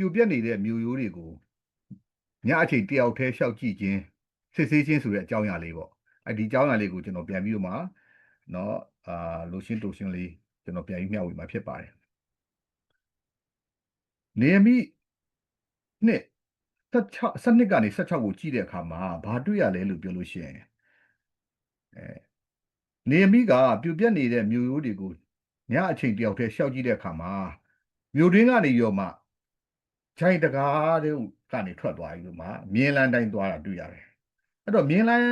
ပြိုပြက်နေတဲ့မြို့ရိုးတွေကိုညအချိန်တယောက်တည်းရှောက်ကြည့်ခြင်းစစ်ဆေးခြင်းဆိုတဲ့အကြောင်းအရာလေးပေါ့အဲ့ဒီအကြောင်းအရာလေးကိုကျွန်တော်ပြန်ပြီးတော့မှเนาะအာလိုရှင်းတိုရှင်းလေးကျွန်တော်ပြန်ပြီးမျှဝေမှာဖြစ်ပါတယ်နေမီနှစ်16စနစ်ကနေ16ကိုကြည့်တဲ့အခါမှာဘာတွေ့ရလဲလို့ပြောလို့ရှိရင်အဲနေမီကပြိုပြက်နေတဲ့မြို့ရိုးတွေကိုညအချိန်တယောက်တည်းရှောက်ကြည့်တဲ့အခါမှာမြို့တွင်းကနေရောမှ ခြိုင်တကားတဲ့ကနေထွက်သွားပြီးတော့မှမြင်းလန်းတိုင်းသွားတာတွေ့ရတယ်အဲ့တော့မြင်းလန်း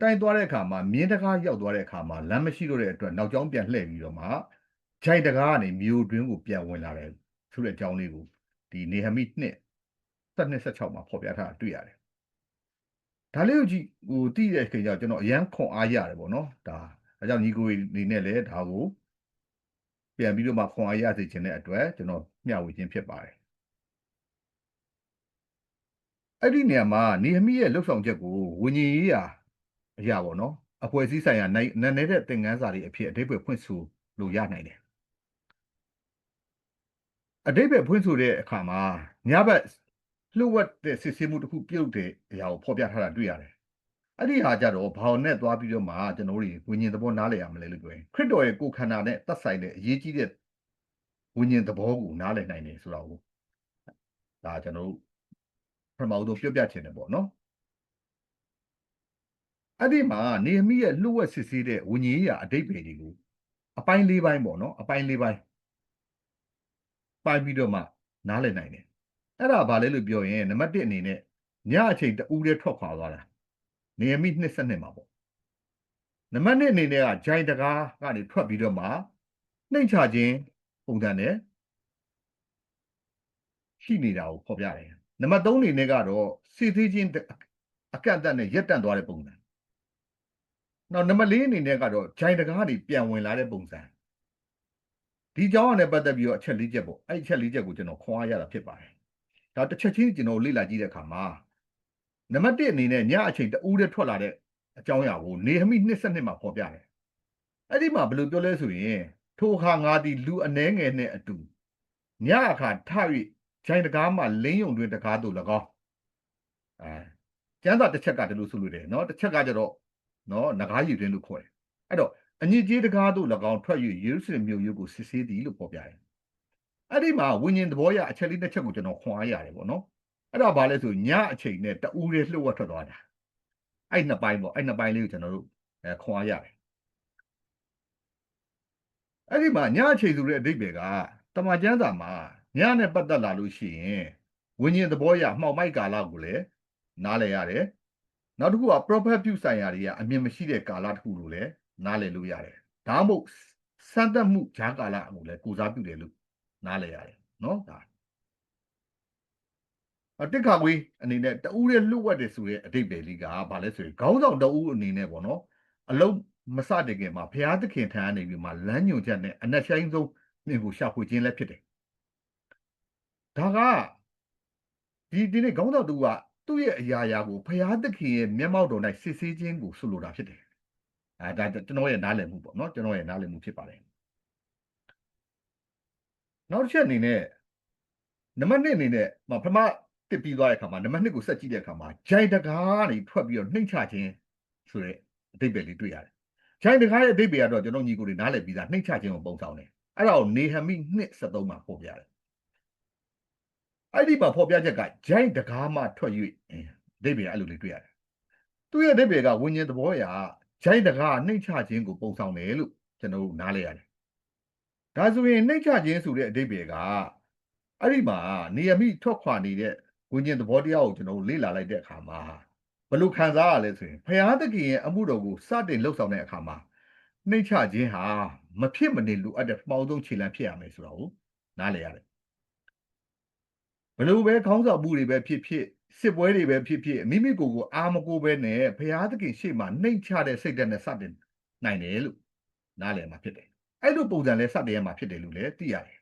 တိုင်းသွားတဲ့အခါမှာမြင်းတကားရောက်သွားတဲ့အခါမှာလမ်းမရှိတော့တဲ့အတွက်နောက်ကျောင်းပြန်လှည့်ပြီးတော့မှခြိုင်တကားကနေမြို့တွင်းကိုပြန်ဝင်လာတယ်ဆိုတဲ့အကြောင်းလေးကိုဒီနေဟမိနှစ်726မှာဖော်ပြထားတာတွေ့ရတယ်ဒါလေးကိုကြည့်ဟိုတိတဲ့ခင်ကြောင့်ကျွန်တော်အရန်ခွန်အားရတယ်ပေါ့နော်ဒါအဲကြောင့်ညီကိုနေနဲ့လည်းဒါကိုပြန်ပြီးတော့မှခွန်အားရစေခြင်းတဲ့အတွက်ကျွန်တော်မျှဝေခြင်းဖြစ်ပါတယ် အဲ့ဒီနေရာမှာနေဟမိရဲ့လှုပ်ဆောင်ချက်ကိုဝิญဉ်ရေးရာအရာပေါ့နော်အဖွဲ့အစည်းဆိုင်ရာနိုင်နည်းတဲ့သင်ခန်းစာတွေအဖြစ်အဓိပ္ပာယ်ဖွင့်ဆိုလို့ရနိုင်တယ်အဓိပ္ပာယ်ဖွင့်ဆိုတဲ့အခါမှာညဘက်လှုပ်ဝက်တဲ့စစ်ဆေးမှုတစ်ခုပြုတ်တဲ့အရာကိုဖော်ပြထားတာတွေ့ရတယ်အဲ့ဒီဟာကြတော့ဘာနဲ့သွားပြီးတော့မှကျွန်တော်တို့ဝิญဉ်သဘောနားလည်ရမလဲလို့ပြောရင်ခရစ်တော်ရဲ့ကိုယ်ခန္ဓာနဲ့သက်ဆိုင်တဲ့အရေးကြီးတဲ့ဝิญဉ်သဘောကိုနားလည်နိုင်တယ်ဆိုတော့ဒါကျွန်တော်တို့ ပထမဆုံးပြောပြချင်တယ်ပေါ့နော်အဲ့ဒီမှာနေမိရဲ့လှုပ်ဝက်စစ်ဆေးတဲ့ဝิญဉ်ရေးရာအဓိပ္ပာယ်တွေကိုအပိုင်း၄ပိုင်းပေါ့နော်အပိုင်း၄ပိုင်းပိုင်းပြီးတော့မှနားလည်နိုင်တယ်အဲ့ဒါဘာလဲလို့ပြောရင်နံပါတ်1အနေနဲ့ညအချိန်တူးတည်းထွက်ခွာသွားတာနေမိ22မှာပေါ့နံပါတ်2အနေနဲ့ကဂျိုင်တကားကနေထွက်ပြီးတော့မှနှိမ့်ချခြင်းပုံစံနဲ့ရှိနေတာကိုဖော်ပြတယ် နံပါတ်3အနေနဲ့ကတော့စီသေးချင်းအကန့်အသတ်နဲ့ရက်တန့်သွားတဲ့ပုံစံနောက်နံပါတ်4အနေနဲ့ကတော့ဂျိုင်တကားတွေပြန်ဝင်လာတဲ့ပုံစံဒီကြောင်းနဲ့ပတ်သက်ပြီးတော့အချက်၄ချက်ပေါ့အဲ့ဒီအချက်၄ချက်ကိုကျွန်တော်ခွန်အားရတာဖြစ်ပါတယ်ဒါတစ်ချက်ချင်းကျွန်တော်လေ့လာကြည့်တဲ့အခါမှာနံပါတ်1အနေနဲ့ညအချိန်တူးတဲ့ထွက်လာတဲ့အကြောင်းအရာကိုနေဟမိ22မှာဖော်ပြတယ်အဲ့ဒီမှာဘယ်လိုပြောလဲဆိုရင်ထိုအခါငါသည်လူအနှဲငယ်နဲ့အတူညအခါထ၍ ဂျိုင်းတကားမှာလင်းယုံတွင်တကားတို့၎င်းအဲကျမ်းစာတစ်ချက်ကဒီလိုဆိုလို့တယ်နော်တစ်ချက်ကကြတော့နော်ငကားရည်တွင်လို့ခေါ်တယ်အဲ့တော့အညစ်ကြေးတကားတို့၎င်းထွက်၍ယေရုရှလင်မြို့ရိုးကိုစစ်ဆေးသည်လို့ပေါ်ပြတယ်အဲ့ဒီမှာဝိညာဉ်သဘောရအချက်လေးတစ်ချက်ကိုကျွန်တော်ခွန်အားရတယ်ပေါ့နော်အဲ့ဒါဘာလဲဆိုညအချိန်နဲ့တူရဲလှုပ်ဝက်ထွက်သွားတာအဲ့နှစ်ပိုင်းပေါ့အဲ့နှစ်ပိုင်းလေးကိုကျွန်တော်တို့အဲခွန်အားရတယ်အဲ့ဒီမှာညအချိန်ဆိုတဲ့အဓိပ္ပာယ်ကတမန်ကျမ်းစာမှာ ညနဲ့ပတ်သက်လာလို့ရှိရင်ဝိညာဉ်သဘောရမှောက်မိုက်ကာလကိုလည်းနားလည်ရတယ်နောက်တစ်ခုက prophet ပြုဆိုင်ရာတွေကအမြင်မရှိတဲ့ကာလတစ်ခုလို့လည်းနားလည်လို့ရတယ်ဒါမှမဟုတ်စံတက်မှုဂျာကာလကိုလည်းကိုစားပြုတယ်လို့နားလည်ရတယ်နော်ဒါအတက်ခါကွေးအနေနဲ့တူးရဲ့လှုပ်ဝက်တယ်ဆိုတဲ့အတိတ်ပဲလေးကဘာလဲဆိုရင်ခေါင်းဆောင်တူးအနေနဲ့ပေါ့နော်အလုံးမစတဲ့ခင်မှာဘုရားသခင်ထံကနေပြီးမှလမ်းညွှန်ချက်နဲ့အနက်ဆိုင်ဆုံးမြင်ကိုရှာဖွေခြင်းလည်းဖြစ်တယ် ဒါကဒီဒီနေ့ခေါင်းဆောင်တူကသူ့ရဲ့အရာရာကိုဘုရားသခင်ရဲ့မျက်မှောက်တော်၌စစ်ဆေးခြင်းကိုဆုလိုတာဖြစ်တယ်အဲဒါကျွန်တော်ရဲ့နားလည်မှုပေါ့နော်ကျွန်တော်ရဲ့နားလည်မှုဖြစ်ပါတယ်နောက်တစ်ချက်အနေနဲ့နံပါတ်1အနေနဲ့ပထမတစ်ပြီးသွားတဲ့အခါမှာနံပါတ်2ကိုဆက်ကြည့်တဲ့အခါမှာဂျိုင်တကားကနေထွက်ပြီးတော့နှိမ့်ချခြင်းဆိုတဲ့အဓိပ္ပာယ်လေးတွေ့ရတယ်။ဂျိုင်တကားရဲ့အဓိပ္ပာယ်ကတော့ကျွန်တော်ညီကိုတွေနားလည်ပြီးသားနှိမ့်ချခြင်းကိုပုံဆောင်တယ်။အဲ့ဒါကိုနေဟမိ2:73မှာဖော်ပြတယ်။ အဲ့ဒီမှာဖော်ပြချက်ကဂျိုင်တကားမှထွက်၍အဓိပ္ပာယ်အဲ့လိုလေးတွေ့ရတယ်။သူ့ရဲ့အဓိပ္ပာယ်ကဝิญဉ်သဘောရာဂျိုင်တကားနှိမ့်ချခြင်းကိုပုံဆောင်တယ်လို့ကျွန်တော်တို့နားလည်ရတယ်ဒါဆိုရင်နှိမ့်ချခြင်းဆိုတဲ့အဓိပ္ပာယ်ကအဲ့ဒီမှာနေရမိထွက်ခွာနေတဲ့ဝိညာဉ်သဘောတရားကိုကျွန်တော်တို့လေ့လာလိုက်တဲ့အခါမှာဘလို့ခံစားရလဲဆိုရင်ဘုရားသခင်ရဲ့အမှုတော်ကိုစတင်လှုပ်ဆောင်တဲ့အခါမှာနှိမ့်ချခြင်းဟာမဖြစ်မနေလိုအပ်တဲ့ပမောင်းဆုံးခြေလှမ်းဖြစ်ရမယ်ဆိုတာကိုနားလည်ရတယ် ဘလို့ပဲခေါင်းဆောင်မှုတွေပဲဖြစ်ဖြစ်စစ်ပွဲတွေပဲဖြစ်ဖြစ်မိမိကိုယ်ကိုအာမကိုပဲနဲ့ဘုရားသခင်ရှေ့မှာနှိမ့်ချတဲ့စိတ်ဓာတ်နဲ့စတင်နိုင်တယ်လို့နားလည်မှာဖြစ်တယ်အဲ့လိုပုံစံလဲစတင်ရမှာဖြစ်တယ်လို့လည်းသိရတယ်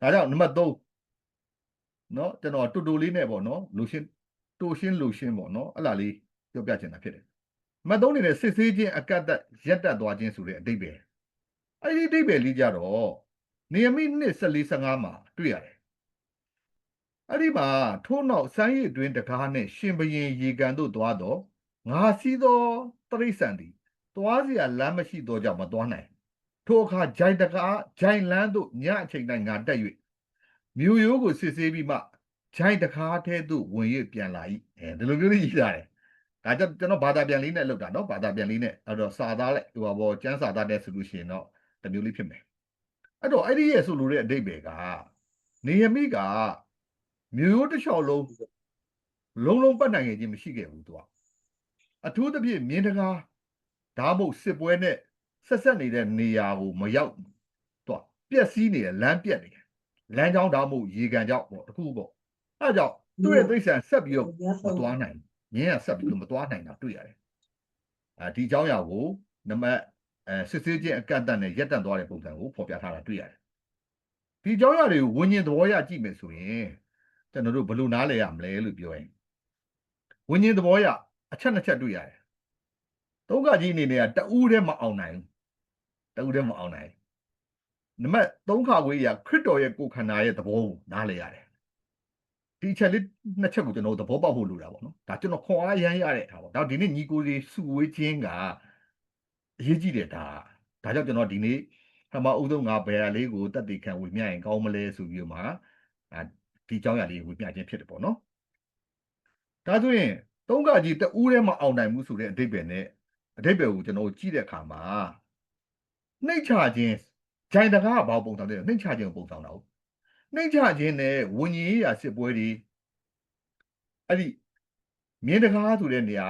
ဒါကြောင့်နံပါတ်3เนาะကျွန်တော်တူတူလေးနဲ့ပေါ့เนาะလူရှင်းတူရှင်းလူရှင်းပေါ့เนาะအဲ့လားလေးပြောပြချင်တာဖြစ်တယ်နံပါတ်3အနေနဲ့စစ်ဆေးခြင်းအကတ်တက်ရက်တက်သွားခြင်းဆိုတဲ့အဓိပ္ပာယ်အဲ့ဒီအဓိပ္ပာယ်လေးကြတော့နေယမိနှစ်14 15မှာတွေ့ရတယ် အဲ့ဒီမှာထိုးနောက်စမ်းရည်တွင်တကားနှင့်ရှင်ဘရင်ရေကန်တို့သွားတော့ငါစီးသောတရိษံသည်သွားเสียလမ်းမရှိသောကြောင့်မသွားနိုင်ထိုအခါဂျိုင်တကားဂျိုင်လန်းတို့ညအချိန်တိုင်းငါတက်၍မြို့ရိုးကိုစစ်ဆေးပြီးမှဂျိုင်တကားထဲသို့ဝင်၍ပြန်လာ၏အဲဒီလိုမျိုးလေးရေးထားတယ်ဒါကြောင့်ကျွန်တော်ဘာသာပြန်လေးနဲ့လောက်တာเนาะဘာသာပြန်လေးနဲ့အဲ့တော့စာသားလိုက်ဟိုဘောကျမ်းစာသားတဲ့ဆိုလို့ရှိရင်တော့တစ်မျိုးလေးဖြစ်မယ်အဲ့တော့အဲ့ဒီရဲ့ဆိုလိုတဲ့အဓိပ္ပာယ်ကနေယမိက မြို့ရိုးတစ်လျှောက်လုံးလုံးလုံးပတ်နိုင်ခြင်းမရှိခဲ့ဘူးသူကအထူးသဖြင့်မြင်းတကားဓာတ်မုတ်စစ်ပွဲနဲ့ဆက်ဆက်နေတဲ့နေရာကိုမရောက်သူကပြက်စီးနေတယ်လမ်းပြက်နေတယ်လမ်းကြောင်းဓာတ်မုတ်ရေကန်ကြောင့်ပေါ့တခုပေါ့အဲဒါကြောင့်သူ့ရဲ့သိစံဆက်ပြီးတော့မသွားနိုင်မြင်းကဆက်ပြီးတော့မသွားနိုင်တာတွေ့ရတယ်အဲဒီအကြောင်းအရာကိုနံပါတ်အဲစစ်ဆေးခြင်းအကန့်အသတ်နဲ့ရက်တန့်သွားတဲ့ပုံစံကိုဖော်ပြထားတာတွေ့ရတယ်ဒီအကြောင်းအရာတွေကိုဝิญဉ်သဘောရကြည့်မယ်ဆိုရင် ကျွန်တော်တို့ဘယ်လိုနားလည်ရမလဲလို့ပြောရင်ဝิญဉ်သဘောရအချက်နှစ်ချက်တွေ့ရတယ်သုံးကကြီးအနေနဲ့ကတဦးတည်းမအောင်နိုင်ဘူးတဦးတည်းမအောင်နိုင်နံပါတ်3ခါခွေးရခရစ်တော်ရဲ့ကိုယ်ခန္ဓာရဲ့သဘောကိုနားလည်ရတယ်ဒီအချက်လေးနှစ်ချက်ကိုကျွန်တော်သဘောပေါက်ဖို့လိုတာပေါ့နော်ဒါကျွန်တော်ခွန်အားရမ်းရတဲ့ဟာပေါ့ဒါဒီနေ့ညီကိုတွေစုဝေးခြင်းကအရေးကြီးတယ်ဒါဒါကြောင့်ကျွန်တော်ဒီနေ့ပထမဦးဆုံးငါဘယ်ဟာလေးကိုတက်တည်ခံဝေမျှရင်ကောင်းမလဲဆိုပြီးတော့မှ ဒီအကြောင်းအရာလေးဝေမျှခြင်းဖြစ်တယ်ပေါ့နော်ဒါဆိုရင်သုံးကကြီးတဦးတည်းမအောင်နိုင်ဘူးဆိုတဲ့အဓိပ္ပာယ်နဲ့အဓိပ္ပာယ်ကိုကျွန်တော်ကြည့်တဲ့အခါမှာနှိမ့်ချခြင်းဂျိုင်တကားကဘာပုံဆောင်လဲနှိမ့်ချခြင်းကိုပုံဆောင်တာဟုတ်နှိမ့်ချခြင်းနဲ့ဝิญဉ်ရေးရာစစ်ပွဲတွေအဲ့ဒီမြင်းတကားဆိုတဲ့နေရာ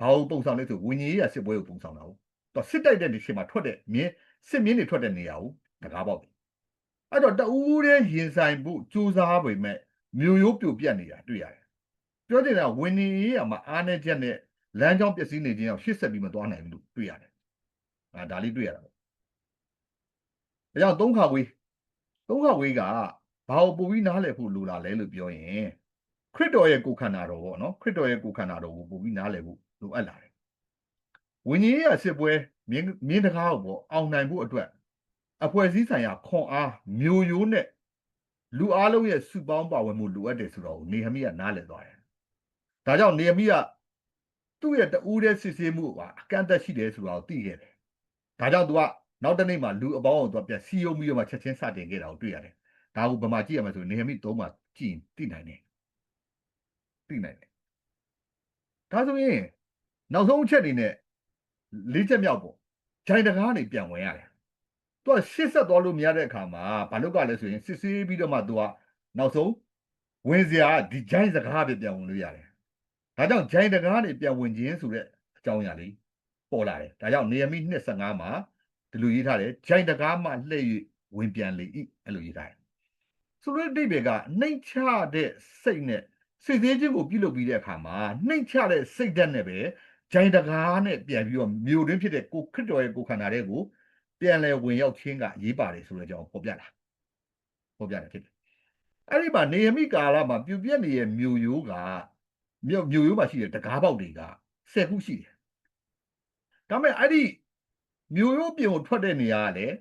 ဘာကိုပုံဆောင်လဲဆိုဝิญဉ်ရေးရာစစ်ပွဲကိုပုံဆောင်တာဟုတ်တော့စစ်တိုက်တဲ့ဒီချိန်မှာထွက်တဲ့မြင်းစစ်မြင်းတွေထွက်တဲ့နေရာကိုတကားပေါက်တယ် အဲ့တော့တဦးတည်းရင်ဆိုင်ဖို့ကြိုးစားပေမဲ့မျိုးရိုးပြိုပြတ်နေတာတွေ့ရတယ်ပြောချင်တာဝิญဉ်ရေးရာမှာအားနေချက်နဲ့လမ်းကြောင်းပျက်စီးနေခြင်းအောင်ရှစ်ဆက်ပြီးမသွားနိုင်ဘူးလို့တွေ့ရတယ်။အဲဒါလေးတွေ့ရတာပေါ့။ဒါကြောင့်သုံးခါဝေးသုံးခါဝေးကဘာကိုပို့ပြီးနားလည်ဖို့လိုလာလဲလို့ပြောရင်ခရစ်တော်ရဲ့ကိုယ်ခန္ဓာတော်ပေါ့နော်ခရစ်တော်ရဲ့ကိုယ်ခန္ဓာတော်ကိုပို့ပြီးနားလည်ဖို့လိုအပ်လာတယ်။ဝိညာဉ်ရေးစစ်ပွဲမြင်းမြင်းတကားကိုပေါ့အောင်နိုင်ဖို့အတွက် အဖွဲ့အစည်းဆိုင်ရာခွန်အားမျိုးရိုးနဲ့လူအားလုံးရဲ့စုပေါင်းပါဝင်မှုလိုအပ်တယ်ဆိုတော့နေဟမိကနားလည်သွားတယ်။ဒါကြောင့်နေဟမိကသူ့ရဲ့တူးတဲ့စစ်ဆေးမှုကအကန့်အသတ်ရှိတယ်ဆိုတာကိုသိခဲ့တယ်။ဒါကြောင့်သူကနောက်တနေ့မှာလူအပေါင်းကိုသူကပြန်စီယုံပြီးတော့မှချက်ချင်းစတင်ခဲ့တာကိုတွေ့ရတယ်။ဒါကိုဗမာကြည့်ရမယ်ဆိုနေဟမိသုံးမှာကြည့်သိနိုင်တယ်။သိနိုင်တယ်။ဒါဆိုရင်နောက်ဆုံးအချက်အနေနဲ့လေးချက်မြောက်ပေါ့။ဂျိုင်တကားနေပြန်ဝင်ရတယ်။ သူကရှစ်ဆက်သွားလို့မရတဲ့အခါမှာဘာလို့ကလဲဆိုရင်စစ်ဆေးပြီးတော့မှသူကနောက်ဆုံးဝင်စရာဒီဂျိုင်စကားပဲပြန်ဝင်လို့ရတယ်ဒါကြောင့်ဂျိုင်းတကားတွေပြန်ဝင်ခြင်းဆိုတဲ့အကြောင်းအရာလေးပေါ်လာတယ်ဒါကြောင့်နေရမိ25မှာဒီလိုရေးထားတယ်ဂျိုင်းတကားမှလှည့်၍ဝင်ပြန်လေဤအဲ့လိုရေးထားတယ်ဆိုတော့အတိတ်တွေကနှိမ့်ချတဲ့စိတ်နဲ့စိတ်သေးခြင်းကိုပြုလုပ်ပြီးတဲ့အခါမှာနှိမ့်ချတဲ့စိတ်ဓာတ်နဲ့ပဲဂျိုင်းတကားနဲ့ပြန်ပြီးတော့မြို့တွင်းဖြစ်တဲ့ကိုခရစ်တော်ရဲ့ကိုခန္ဓာတွေကို ပြန်လဲဝင်ရောက်ခြင်းကအရေးပါတယ်ဆိုတဲ့အကြောင်းပေါ်ပြတာပေါ်ပြတယ်ဖြစ်တယ်အဲ့ဒီမှာနေရမိကာလမှာပြူပြက်နေတဲ့မြို့ရိုးကမြို့မြို့ရိုးမှာရှိတဲ့တကားပေါက်တွေက10ခုရှိတယ်။ဒါပေမဲ့အဲ့ဒီမြို့ရိုးပြင်ကိုထွက်တဲ့နေရာကလည်း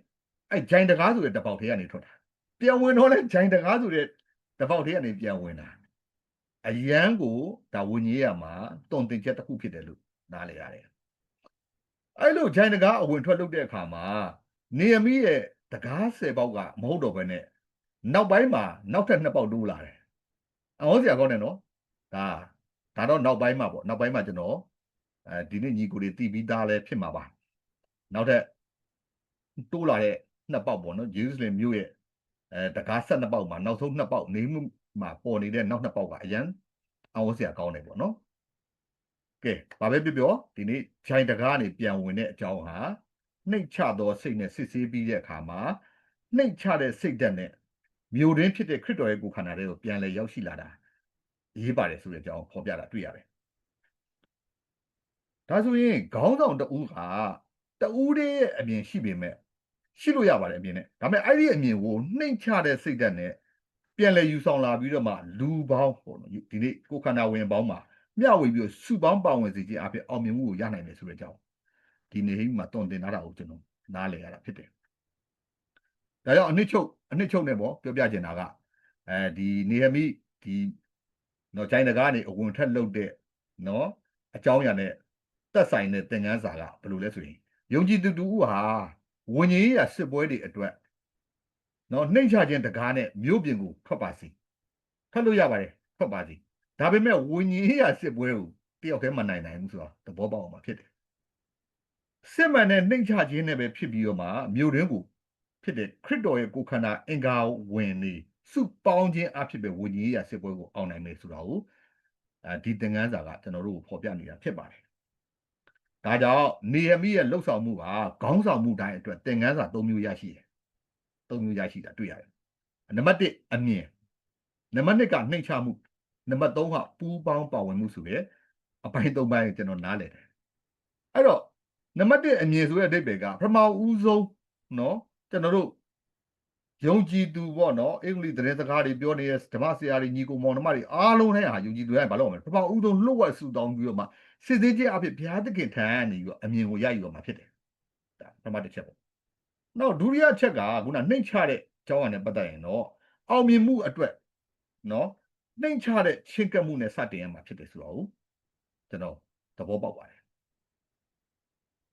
အဲ့ဂျိုင်တကားဆိုတဲ့တပေါက်ထဲကနေထွက်တာ။ပြန်ဝင်တော့လဲဂျိုင်တကားဆိုတဲ့တပေါက်ထဲကနေပြန်ဝင်တာ။အရန်ကိုဒါဝิญဉ်ရမှာတုံတင်ချက်တစ်ခုဖြစ်တယ်လို့နားလည်ရတယ်။ အဲ့လိုဂျိုင်တကားအဝင်ထွက်လုပ်တဲ့အခါမှာနေယမိရဲ့တကား10ပေါက်ကမဟုတ်တော့ဘဲနဲ့နောက်ပိုင်းမှာနောက်ထပ်2ပေါက်တိုးလာတယ်။အော်စရာကောင်းတယ်နော်။ဒါဒါတော့နောက်ပိုင်းမှာပေါ့နောက်ပိုင်းမှာကျွန်တော်အဲဒီနေ့ညီကိုတွေတည်ပြီးသားလဲဖြစ်မှာပါနောက်ထပ်တိုးလာတဲ့နှစ်ပေါက်ပေါ့နော်ဂျေရုဆလင်မြို့ရဲ့အဲတကားဆက်နှစ်ပေါက်မှာနောက်ဆုံးနှစ်ပေါက်နေမှုမှာပေါ်နေတဲ့နောက်နှစ်ပေါက်က အရန်အောင်စရာကောင်းတယ်ပေါ့နော် ကဲဘာပဲပြောပြောဒီနေ့ဂျိုင်တကားကနေပြန်ဝင်တဲ့အကြောင်းဟာနှိတ်ချသောစိတ်နဲ့စစ်ဆေးပြီးတဲ့အခါမှာနှိတ်ချတဲ့စိတ်ဓာတ်နဲ့မြို့တွင်းဖြစ်တဲ့ခရစ်တော်ရဲ့ကိုယ်ခန္ဓာတွေကိုပြန်လဲရောက်ရှိလာတာရေးပါတယ်ဆိုတဲ့အကြောင်းဖော်ပြတာတွေ့ရတယ်ဒါဆိုရင်ခေါင်းဆောင်တဦးကတဦးတည်းရဲ့အမြင်ရှိပေမဲ့ရှိလို့ရပါတယ်အမြင်နဲ့ဒါပေမဲ့အဲ့ဒီအမြင်ကိုနှိမ့်ချတဲ့စိတ်ဓာတ်နဲ့ပြန်လဲယူဆောင်လာပြီးတော့မှလူပေါင်းပေါ့နော်ဒီနေ့ကိုခန္ဓာဝင်ပေါင်းမှာ မျှဝေပြီးစုပေါင်းပါဝင်စေခြင်းအဖြစ်အောင်မြင်မှုကိုရနိုင်တယ်ဆိုတဲ့အကြောင်းဒီနေ့မှာတွန်တင်ထားတာကိုကျွန်တော်နားလည်ရတာဖြစ်တယ်ဒါကြောင့်အနှစ်ချုပ်အနှစ်ချုပ်နဲ့ပေါ့ပြောပြချင်တာကအဲဒီနေဟမိဒီနော်ဂျိုင်းတကားကနေအဝင်ထက်လုတ်တဲ့နော်အကြောင်းအရာနဲ့သက်ဆိုင်တဲ့သင်ခန်းစာကဘယ်လိုလဲဆိုရင်ယုံကြည်သူတူဟာဝิญဉ်ရေးရစစ်ပွဲတွေအတွက်နော်နှိမ့်ချခြင်းတကားနဲ့မြို့ပြင်ကိုထွက်ပါစီထွက်လို့ရပါတယ်ထွက်ပါစီ ဒါပေမဲ့ဝิญဉ်ရေးရစစ်ပွဲကိုတယောက်တည်းမနိုင်နိုင်ဘူးဆိုတာသဘောပေါက်အောင်မှာဖြစ်တယ်စစ်မှန်တဲ့နှိမ့်ချခြင်းနဲ့ပဲဖြစ်ပြီးတော့မှမြို့တွင်းကိုဖြစ်တဲ့ခရစ်တော်ရဲ့ကိုယ်ခန္ဓာအင်္ဂါဝင်နေစုပေါင်းခြင်းအဖြစ်ပဲဝิญဉ်ရေးရစစ်ပွဲကိုအောင်နိုင်မယ်ဆိုတာကိုအဲဒီသင်ခန်းစာကကျွန်တော်တို့ကိုဖော်ပြနေတာဖြစ်ပါတယ်။ဒါကြောင့်နေရမိရဲ့လှုပ်ဆောင်မှုကခေါင်းဆောင်မှုတိုင်းအတွက်သင်ခန်းစာ၃မျိုးရရှိတယ်။၃မျိုးရရှိတာတွေ့ရတယ်။နံပါတ်1အမြင်နံပါတ်2ကနှိမ့်ချမှု နံပါတ်3ကပူးပေါင်းပါဝင်မှုဆိုတဲ့အပိုင်း၃ပိုင်းကိုကျွန်တော်နားလည်တယ်။အဲ့တော့နံပါတ်1အမြင်ဆိုတဲ့အဓိပ္ပာယ်ကပထမဦးဆုံးเนาะကျွန်တော်တို့ယုံကြည်သူပေါ့နော်အင်္ဂလိပ်သတင်းစကားတွေပြောနေတဲ့ဓမ္မဆရာတွေညီကိုမောင်နှမတွေအားလုံးနဲ့ဟာယုံကြည်သူတိုင်းဘာလို့မလဲပထမဦးဆုံးလှုပ်ဝက်ဆူတောင်းပြီးတော့မှစစ်သေးချင်းအဖြစ်ဘုရားသခင်ထံကနေပြီးတော့အမြင်ကိုရယူတော့မှာဖြစ်တယ်ဒါပထမတစ်ချက်ပေါ့နောက်ဒုတိယချက်ကခုနနှိမ့်ချတဲ့အကြောင်းအရာနဲ့ပတ်သက်ရင်တော့အောင်မြင်မှုအတွက်နော် နှိမ့်ချတဲ့ချင်းကပ်မှုနဲ့စတင်ရမှာဖြစ်တယ်ဆိုတော့ကျွန်တော်သဘောပေါက်ပါတယ်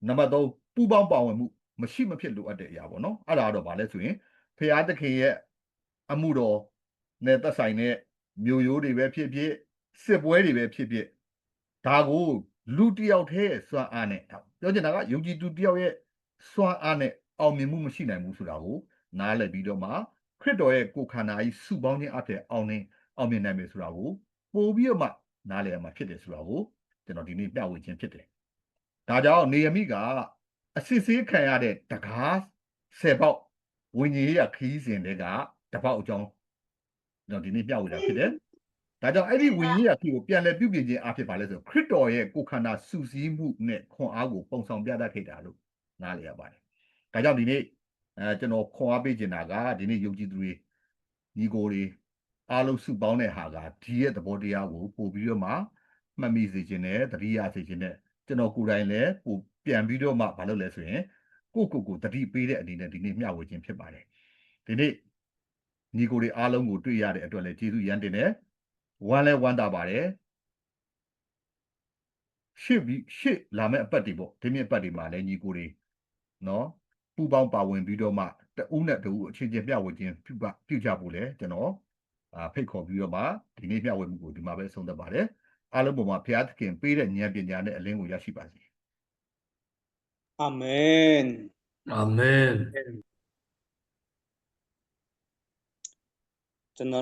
နံပါတ်3ပူပေါင်းပါဝင်မှုမရှိမဖြစ်လိုအပ်တဲ့အရာပေါ့နော်အဲ့ဒါကတော့ဗာလဲဆိုရင်ဖရာသခင်ရဲ့အမှုတော်နဲ့သက်ဆိုင်တဲ့မျိုးရိုးတွေပဲဖြစ်ဖြစ်စစ်ပွဲတွေပဲဖြစ်ဖြစ်ဒါကိုလူတစ်ယောက်တည်းရဲ့စွမ်းအားနဲ့ပြောချင်တာကယုံကြည်သူတစ်ယောက်ရဲ့စွမ်းအားနဲ့အောင်မြင်မှုမရှိနိုင်ဘူးဆိုတာကိုနားလည်ပြီးတော့မှခရစ်တော်ရဲ့ကိုယ်ခန္ဓာကြီးစုပေါင်းခြင်းအဖြစ်အောင်နေ အောင်မြင်နိုင်မယ်ဆိုတာကိုပို့ပြီးတော့မှနားလည်ရမှာဖြစ်တယ်ဆိုတာကိုကျွန်တော်ဒီနေ့ပြဝေခြင်းဖြစ်တယ်ဒါကြောင့်နေယမိကအစစ်ဆေးခံရတဲ့တကားဆယ်ပေါက်ဝิญဉ်ရေးရခီးစဉ်တွေကတပေါက်အကြောင်းကျွန်တော်ဒီနေ့ပြဝေတာဖြစ်တယ်။ဒါကြောင့်အဲ့ဒီဝิญဉ်ရေးရခီးကိုပြန်လည်ပြုပြင်ခြင်းအဖြစ်ပါလဲဆိုခရစ်တော်ရဲ့ကိုယ်ခန္ဓာစုစည်းမှုနဲ့ခွန်အားကိုပုံဆောင်ပြတတ်ခဲ့တာလို့နားလည်ရပါတယ်။ဒါကြောင့်ဒီနေ့အဲကျွန်တော်ခွန်အားပေးခြင်းတာကဒီနေ့ယုံကြည်သူတွေညီကိုတွေ အားလုံးစုပေါင်းတဲ့ဟာကဒီရဲ့သဘောတရားကိုပို့ပြီးတော့မှမှတ်မိစေခြင်းနဲ့သတိရစေခြင်းနဲ့ကျွန်တော်ကိုယ်တိုင်လည်းပို့ပြန်ပြီးတော့မှမလုပ်လဲဆိုရင်ကိုကိုကိုတတိပေးတဲ့အနေနဲ့ဒီနေ့မျှဝေခြင်းဖြစ်ပါတယ်ဒီနေ့ညီကိုတွေအားလုံးကိုတွေ့ရတဲ့အတွက်လည်းကျေးဇူးရမ်းတင်တယ်ဝမ်းလဲဝမ်းသာပါတယ်ရှစ်ပြီးရှစ်လာမဲ့အပတ်တွေပေါ့ဒီနေ့အပတ်တွေမှာလည်းညီကိုတွေနော်ပူပေါင်းပါဝင်ပြီးတော့မှတဦးနဲ့တဦးအချင်းချင်းမျှဝေခြင်းပြုပပြုကြဖို့လဲကျွန်တော်အာ ဖိတ်ခေါ်ပြီးတော့မှဒီနေ့မျှဝေမှုကိုဒီမှာပဲဆုံးသက်ပါတယ်အားလုံးပေါ်မှာဘုရားသခင်ပေးတဲ့ဉာဏ်ပညာနဲ့အလင်းကိုရရှိပါစေ Amen. Amen.